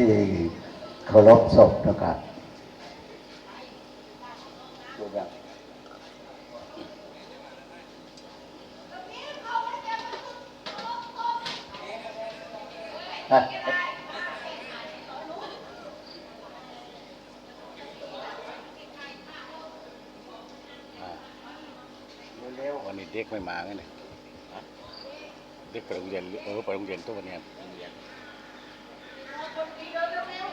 ที่เคารพศพนะครับเร็วๆวันนี้เด็กไม่มาไงเนี่ยเด็กไปโรงเรียนเออไปโรงเรียนตัววันนี้ เนี้ย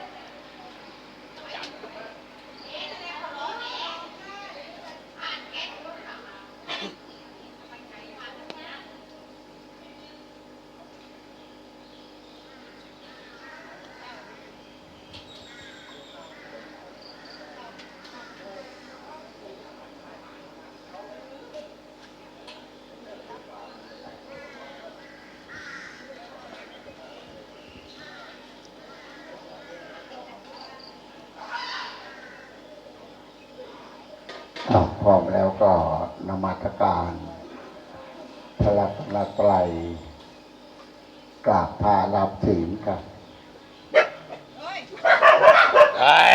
อ้าวพร้อมแล้วก็ นมัสการพระรัตนตรัยกราบพารับศีลครับไอ้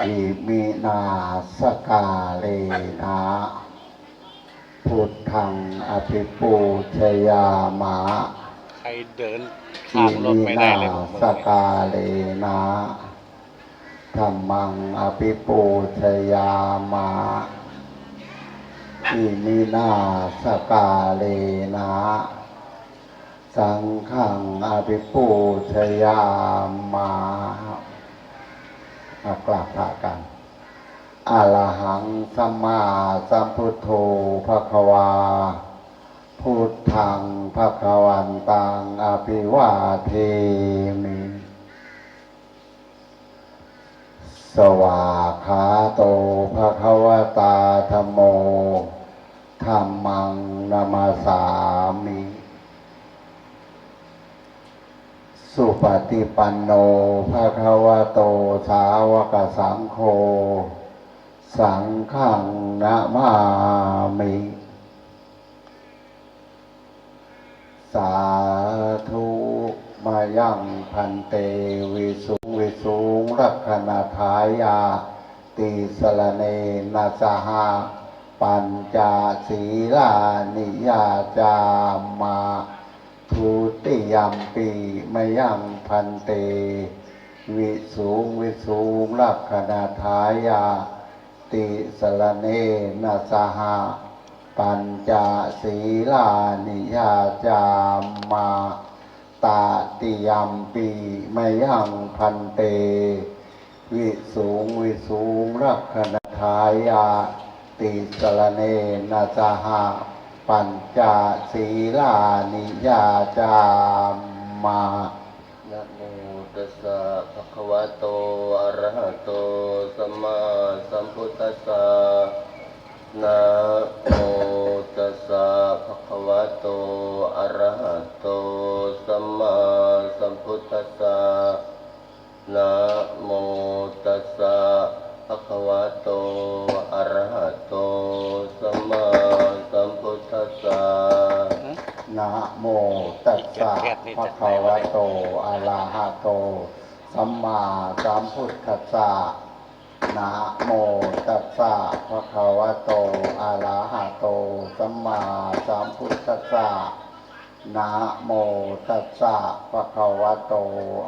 อิมินาสกาเลนะพุทธังอภิปูชยามะใครเดินข้าอิมรถมิไม่ได้นาเลยผมสกาเลนะธรรมังอภิปูชยามะ อิมินาสกาเลนะสังฆังอภิปูชยามะมากราบพระกันอรหังสัมมาสัมพุทโธภะคะวา พุทธังภะคะวันตังอภิวาเทมิ สวาขาโตภะคะวตาธโม มาสามิ สุปฏิปันโนภะคะวะโตสาวกสังโฆ สังฆังนะมามิ สาธุมายังพันเตวิสุงวิสุงรักขณาทายาติสรเนนะสหะ ปัญจศีลานิยาจามาทุติยมปีมยังพันเต วิสุงวิสุงรักขณาทายา ติสรเนนะสหะปัญจศีลานิยาจามาตาติยมปีมยังพันเต วิสูงวิสูงรักขณทายา ติสรเนนะสหะปัญจศีลานิยาจามานะโมตัสสะภะคะวะโตอะระหะโตสัมมาสัมพุทธัสสะนะโมตัสสะภะคะวะโตอะระหะโตสัมมาสัมพุทธัสสะนะโมตัสสะภะคะวะโต ตัสสะภะคะวะโตอะระหะโต สัมมาสัมพุทธัสสะนะโมตัสสะภะคะวะโตอะระหะโต สัมมาสัมพุทธัสสะนะโมตัสสะภะคะวะโต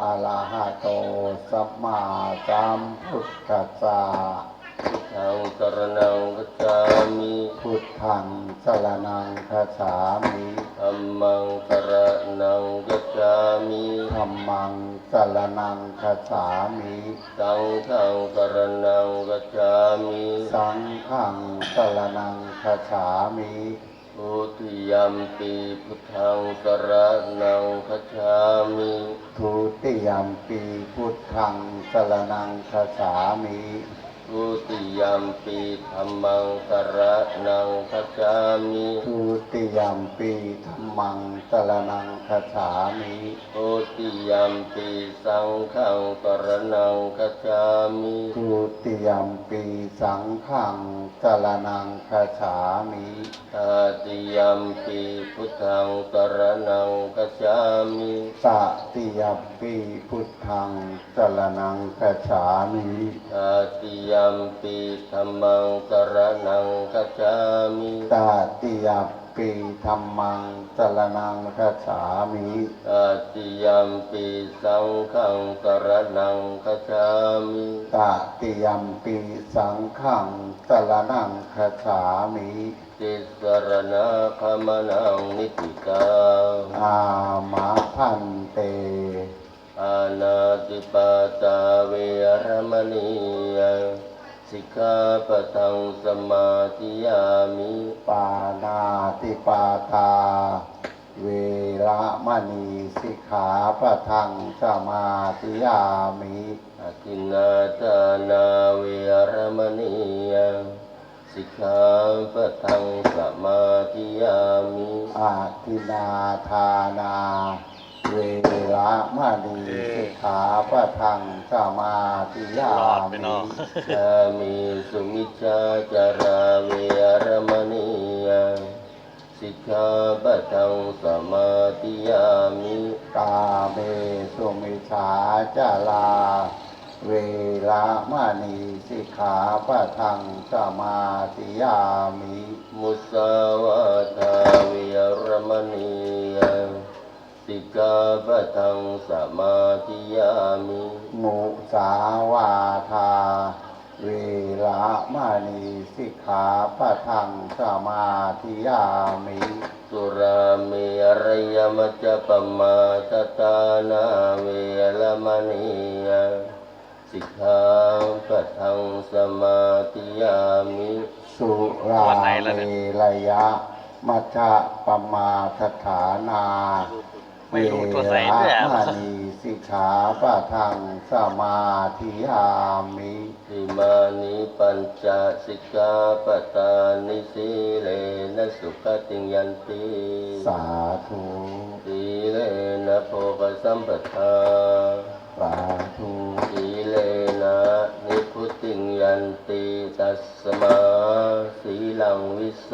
อะระหะโตสัมมาสัมพุทธัสสะ ทางสรนังกัจจามิพุทธังสรนังคัจฉามิธัมมังสรนังกัจจามิธัมมังสรนังคัจฉามิสังฆังสรนังกัจจามิสังฆังสรนังคัจฉามิพุทธิยัมปีพุทธังสรนังคัจฉามิทุติยมปีพุทธังสรนังคัจฉามิพุ ทธิยัมปีธัมมังสรนังคัจฉามิทุติยมปีธรรมังสรนังคัจฉามิพุทธิยัยัมปีสังฆังสรนังคัจฉามิทุติยมปีสังฆังสรนังคาฉามิตาติยัมปีพุทธังสรนังคัจฉามิตติยมปีพุทธังสรนังคาฉามิตาติยัมปีธัมมังสรนังคัจฉามิตติยมปีธรรมังสรนังคาฉามิตาติยัมปีสังฆังสรนังคัจฉามิตติยมปีสังฆังสรนังคาฉามิติสรณะขมนังนิติตาอามาพันเตอานาติปาตาเวรมณีย สิกขาปะทังสมาธิยามิปานาติปาตา เวระมณีสิกขาปะทังสมาธิยามิอาทินนาทานาเวรมณียสิกขาปะทังสมาธิยามิอาทินาทานา เวระมณีสิกขาปะทังสมาธิยามิเนาะยามิสุมิจาจาราเวรมณียสิกขาปะทังสมาธิยามิกาเมสุมิชาจาลา เวระมณีสิกขาปะทังสมาธิยามิ มุสาวาทาเวรมณี ยสิกขาปะทังสมาธิยามิมุสาวาทา เวระมณีสิกขาปะทังสมาธิยามิสุราเมรยมัจจปมาทตานาเวรมณียสิกขาปะทังสมาธิยามิสุราวันไหนล่ะเมเนี่ยรยะมัจจปมาทฐานา ไม่รู้ตัวใส่ด้วยมณีสิกขาปะทังสมาธิยามิอิมานิปัญจสิกขาปตานิสิเลนะสุขติยันติสาธุสิเลนะโพกสัมปทาสาธุสิเลนะนิพุติยันติตัสมาสีลังวิโส